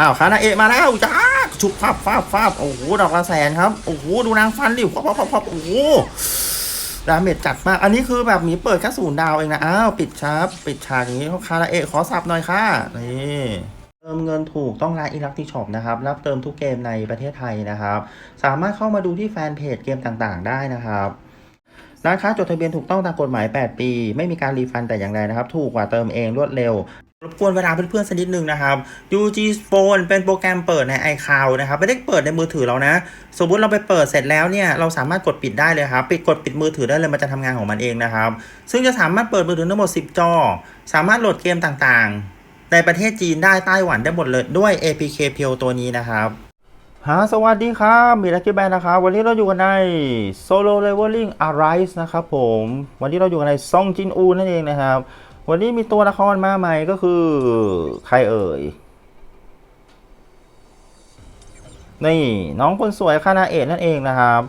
อ้าวคานาเอะมาแล้วจ้าชุบฟับฟับฟับโอ้โหดอกละแสนครับโอ้โหดูนางฟันดิพับพับพับพับโอ้โหดาเมจจัดมาก อันนี้คือแบบหมีเปิดแค่ศูนย์ดาวเองนะอ้าวปิดชาร์ปปิดฉากนี้คานาเอะขอสับหน่อยค่ะนี่เติมเงินถูกต้องร้านอิลักติช็อปนะครับ รับเติมทุกเกมในประเทศไทยนะครับ สามารถเข้ามาดูที่แฟนเพจเกมต่างๆ ได้นะครับร้านค้าจดทะเบียนถูกต้องตามกฎหมาย 8 ปี ไม่มีการรีฟันแต่อย่างใดนะครับ ถูกกว่าเติมเองรวดเร็ว รบกวนเวลาเพื่อนๆสักนิดนึงนะครับ UG Phone เป็นโปรแกรมเปิดใน iCloud นะครับ ไม่ได้เปิดในมือถือเรานะ สมมติเราไปเปิดเสร็จแล้วเนี่ย เราสามารถกดปิดได้เลยครับ ปิดกดปิดมือถือได้เลย มันจะทำงานของมันเองนะครับ ซึ่งจะสามารถเปิดมือถือทั้งหมด 10 จอ สามารถโหลดเกมต่างๆ ในประเทศจีนได้ ไต้หวันได้หมดเลยด้วย APK เพียวตัวนี้นะครับฮะสวัสดีครับ มีลักกี้แบนนะครับ วันนี้เราอยู่กันใน Solo Leveling Arise นะครับผม วันนี้เราอยู่กันในซองจินอูนั่นเองนะครับ วันนี้มีตัวละครมาใหม่ก็คือ ใครเอ่ย นี่น้องคนสวยคานาเอะนั่นเองนะครับ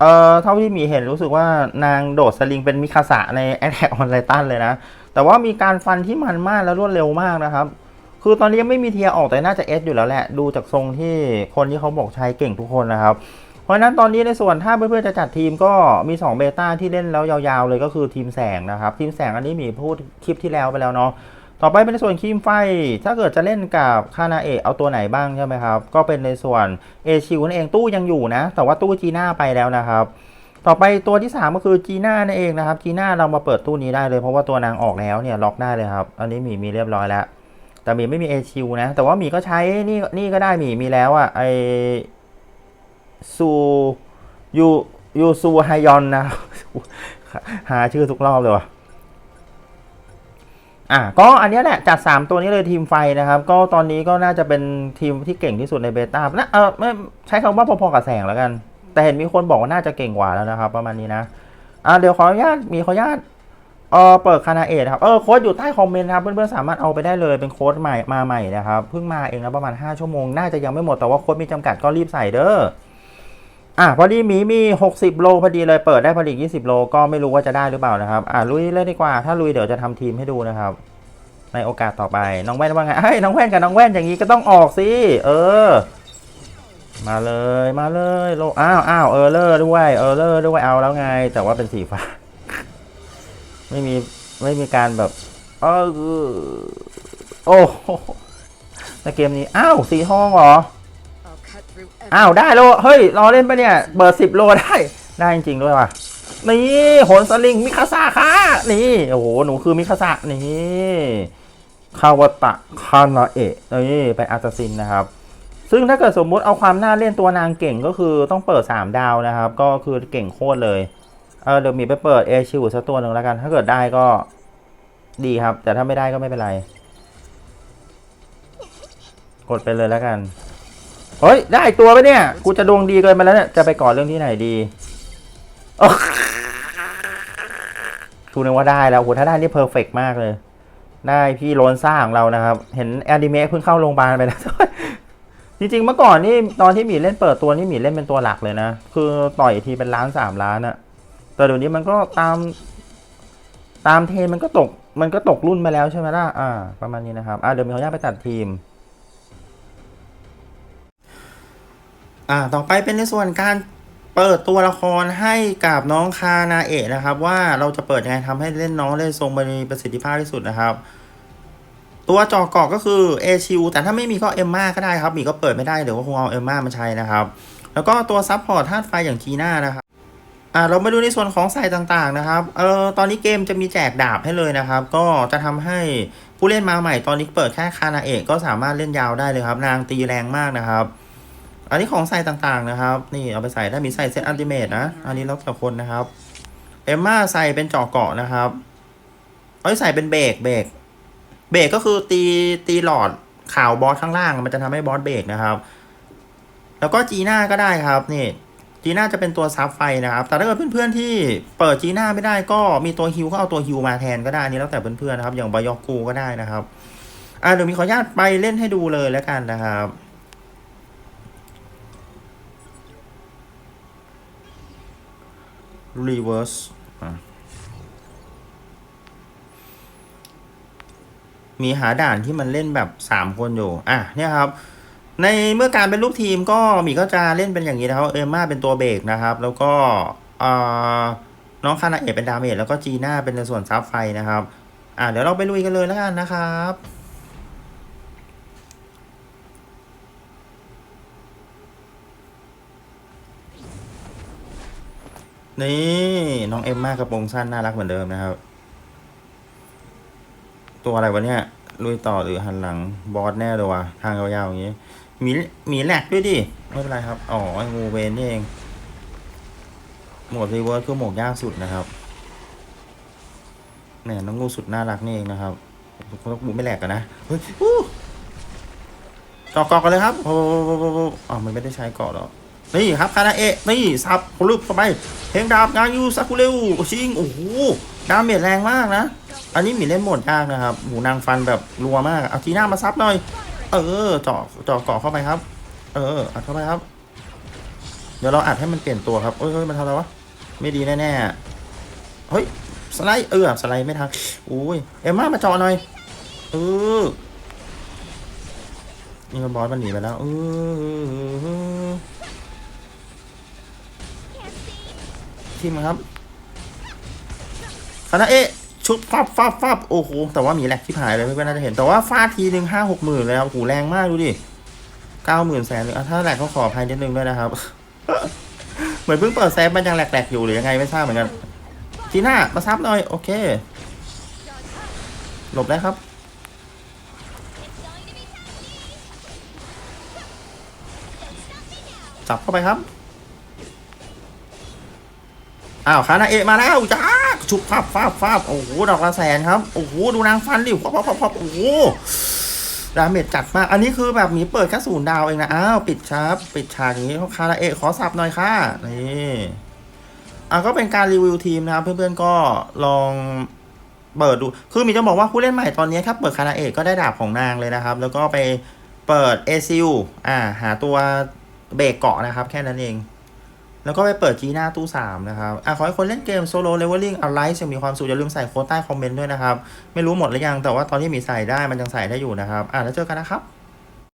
เอ่อเท่าที่มีเห็นรู้สึกว่านางโดดสลิงเป็นมิคาสะใน Attack on Titan เลยนะ แต่ว่ามีการฟันที่มันมากและรวดเร็วมากนะครับคือตอนนี้ยังไม่มีเทียร์ออกแต่น่าจะเอสอยู่แล้วแหละ ดูจากทรงที่คนที่เขาบอกใช้เก่งทุกคนนะครับ เพราะฉะนั้นตอนนี้ในส่วนถ้าเพื่อนๆจะจัดทีมก็มี2เบต้าที่เล่นแล้วยาวๆเลยก็คือทีมแสงนะครับ ทีมแสงอันนี้มีพูดคลิปที่แล้วไปแล้วเนาะต่อไปเป็นในส่วนครีมไฟ ถ้าเกิดจะเล่นกับคานาเอะเอาตัวไหนบ้างใช่ไหมครับ ก็เป็นในส่วนเอชิวนั่นเองตู้ยังอยู่นะ แต่ว่าตู้จีน่าไปแล้วนะครับ ต่อไปตัวที่ 3 ก็คือจีน่านั่นเองนะครับจีน่าเรามาเปิดตู้นี้ได้เลยเพราะว่าตัวนางออกแล้วเนี่ยล็อกได้เลยครับ อันนี้มีมีเรียบร้อยแล้ว แต่หมีไม่มีเอชิวนะ แต่ว่าหมีก็ใช้นี่นี่ก็ได้มีมีแล้วอะไอ ซูยูยูซูไฮยอนนะ หาชื่อทุกรอบเลยวะอะก็อันนี้แหละจัด3ตัวนี้เลยทีมไฟนะครับ ก็ตอนนี้ก็น่าจะเป็นทีมที่เก่งที่สุดในเบต้านะเออไม่ใช้คำว่าพอๆกับแสงแล้วกัน แต่เห็นมีคนบอกว่าน่าจะเก่งกว่าแล้วนะครับ ประมาณนี้นะอะเดี๋ยวขออนุญาตมีขออนุญาตเออเปิดคานาเอทครับเออโค้ดอยู่ใต้คอมเมนต์ครับเพื่อนๆสามารถเอาไปได้เลยเป็นโค้ดใหม่มาใหม่นะครับเพิ่งมาเองนะประมาณ 5 ชั่วโมงน่าจะยังไม่หมดแต่ว่าโค้ดมีจำกัดก็รีบใส่เด้อ อะพอดีหมีมี 60 โลพอดีเลยเปิดได้พอดี20 โลก็ไม่รู้ว่าจะได้หรือเปล่านะครับ อะลุยเลยดีกว่า ถ้าลุยเดี๋ยวจะทำทีมให้ดูนะครับ ในโอกาสต่อไปน้องแว่นว่าไงเฮ้ยน้องแว่นกับน้องแว่นอย่างนี้ก็ต้องออกสิเออ มาเลยมาเลยโลอ้าวอ้าวเออเลอร์ด้วยเออเลอร์ด้วยเอาแล้วไง แต่ว่าเป็นสีฟ้า ไม่มีไม่มีการแบบเออโอ้โหในเกมนี้อ้าวสีทองเหรอ อ้าวได้โลเฮ้ยรอเล่นปะเนี่ยเบอร์สิบโลได้ ได้จริงด้วยว่ะนี่โหนสลิงมิคาซาค่ะนี่โอ้โหหนูคือมิคาซานี่คาวตะคานาเอะนี่เป็นอาตซินนะครับ ซึ่งถ้าเกิดสมมุติเอาความน่าเล่นตัวนางเก่งก็คือต้องเปิด 3 ดาวนะครับ ก็คือเก่งโคตรเลยเออเดี๋ยวมีไปเปิดเอชิวสักตัวหนึ่งแล้วกัน ถ้าเกิดได้ก็ดีครับ แต่ถ้าไม่ได้ก็ไม่เป็นไร กดไปเลยแล้วกัน เฮ้ย ได้ตัวไปเนี่ย กูจะดวงดีเกินไปแล้วเนี่ย จะไปก่อนเรื่องที่ไหนดีทูนึกว่าได้แล้วโหถ้าได้นี่เพอร์เฟกมากเลย ได้พี่โลนซ่าของเรานะครับ เห็นแอนิเมะเพิ่งเข้าโรงพยาบาลไปแล้วจริงๆเมื่อก่อนนี่ตอนที่หมีเล่นเปิดตัวนี่หมีเล่นเป็นตัวหลักเลยนะ คือต่อยทีเป็นล้านสามล้านอะแต่เดี๋ยวนี้มันก็ตาม ตามเทนมันก็ตก มันก็ตกรุ่นไปแล้วใช่ไหมล่ะ อ่า ประมาณนี้นะครับ อ่าเดี๋ยวมีขออนุญาตไปตัดทีม อ่าต่อไปเป็นในส่วนการเปิดตัวละครให้กับน้องคานาเอะนะครับ ว่าเราจะเปิดยังไงทำให้เล่นน้องเล่นทรงมีประสิทธิภาพที่สุดนะครับ ตัวจอกอกก็คือเอชิวแต่ถ้าไม่มีก็เอมมาก็ได้ครับมีก็เปิดไม่ได้เดี๋ยวก็คงเอาเอมมามาใช้นะครับ แล้วก็ตัวซับพอร์ตธาตุไฟอย่างจีน่านะครับอ่าเรามาดูในส่วนของใส่ต่างๆนะครับเออตอนนี้เกมจะมีแจกดาบให้เลยนะครับ ก็จะทำให้ผู้เล่นมาใหม่ตอนนี้เปิดแค่คานาเอะก็สามารถเล่นยาวได้เลยครับ นางตีแรงมากนะครับ อันนี้ของใส่ต่างๆนะครับ นี่เอาไปใส่ได้มีใส่เซตอัลติเมทนะ อันนี้แล้วแต่คนนะครับ เอมมาใส่เป็นจอกเกาะนะครับเอ้ใส่เป็นเบรกเบรกเบรกก็คือตีตีหลอดข่าวบอสข้างล่าง มันจะทำให้บอสเบรกนะครับ แล้วก็จีน่าก็ได้ครับนี่จีน่าจะเป็นตัวซับไฟนะครับ แต่ถ้าเกิดเพื่อนๆที่เปิดจีน่าไม่ได้ก็มีตัวฮิวก็เอาตัวฮิวมาแทนก็ได้อันนี้แล้วแต่เพื่อนๆนะครับ อย่างบายอกกูก็ได้นะครับ อ่าเดี๋ยวมีขออนุญาตไปเล่นให้ดูเลยแล้วกันนะครับ reverse อะมีหาด่านที่มันเล่นแบบสามคนอยู่ อะเนี่ยครับ ในเมื่อการเป็นลูกทีมก็หมีก็จะเล่นเป็นอย่างนี้นะครับ เอมมาเป็นตัวเบรกนะครับ แล้วก็เอ่อน้องคานาเอะเป็นดาเมจแล้วก็จีน่าเป็นในส่วนซับไฟนะครับ อะเดี๋ยวเราไปลุยกันเลยแล้วกันนะครับ นี่น้องเอ็มมากระโปรงสั้นน่ารักเหมือนเดิมนะครับ ตัวอะไรวะเนี่ยลุยต่อหรือหันหลังบอสแน่เลยว่ะทางยาวๆอย่างนี้มีมีแหลกด้วยดิไม่เป็นไรครับอ๋อไองูเวนนี่เองหมวดรีเวิร์สคือหมวดยากสุดนะครับเนี่ยน้องงูสุดน่ารักนี่เองนะครับคุณต้องบูไม่แหลกกันนะเฮ้ยอู้เกาะเกาะกันเลยครับโอ้โหอ๋อมันไม่ได้ใช้เกาะหรอก นี่ครับคานาเอะนี่สับพลุบเข้าไปเพลงดาบงานยูซากุเรวชิงโอ้โหดาเมจแรงมากนะ อันนี้มีเล่นหมดยากนะครับหูนางฟันแบบรัวมากเอาทีหน้ามาซับหน่อย เออเจาะเจาะเกาะเข้าไปครับ เอออัดเข้าไปครับ เดี๋ยวเราอัดให้มันเปลี่ยนตัวครับเอ้ยเฮ้ยมันทำอะไรวะไม่ดีแน่ๆเฮ้ยสไลด์เออสไลด์ไม่ทันอุ้ยเอ็มมามาเจาะหน่อยเออนี่มันบอสมันหนีไปแล้วเออ ทีมครับคณะเอะชุดฟับฟับฟับโอ้โห แต่ว่ามีแหลกที่หายเลยไม่เป็นน่าจะเห็น แต่ว่าฟาดทีหนึ่งห้าหกหมื่นเลยครับโอ้โหแรงมากดูดิเก้าหมื่นแสนเลยถ้าแหลกก็ขออภัยนิดนึงด้วยนะครับ เหมือนเพิ่งเปิดแซฟมันยังแหลกๆอยู่หรือยังไงไม่ทราบเหมือนกัน ทีหน้ามาซับหน่อย โอเค หลบได้ครับจับเข้าไปครับ อ้าวคานาเอะมาแล้วจ้าชุบฟับฟับฟับโอ้โหดอกละแสนครับโอ้โหดูนางฟันดิฟับฟับฟับฟับโอ้โหดาเมจจัดมากอันนี้คือแบบมีเปิดแค่ศูนย์ดาวเองนะอ้าวปิดชาร์ปปิดฉากอย่างนี้คานาเอะขอสับหน่อยค่ะนี่อะก็เป็นการรีวิวทีมนะครับเพื่อนๆก็ลองเปิดดูคือมีจะบอกว่าผู้เล่นใหม่ตอนนี้ถ้าเปิดคานาเอะก็ได้ดาบของนางเลยนะครับ แล้วก็ไปเปิดเอซิลอ่าหาตัวเบรกเกาะนะครับ แค่นั้นเอง แล้วก็ไปเปิดจีน่าตู้สามนะครับอะขอให้คนเล่นเกมโซโล่เลเวลลิ่งเอาไลฟ์ยังมีความสุขอย่าลืมใส่โค้ดใต้คอมเมนต์ด้วยนะครับ ไม่รู้หมดหรือยังแต่ว่าตอนที่มีใส่ได้มันยังใส่ได้อยู่นะครับอะแล้วเจอกันนะครับ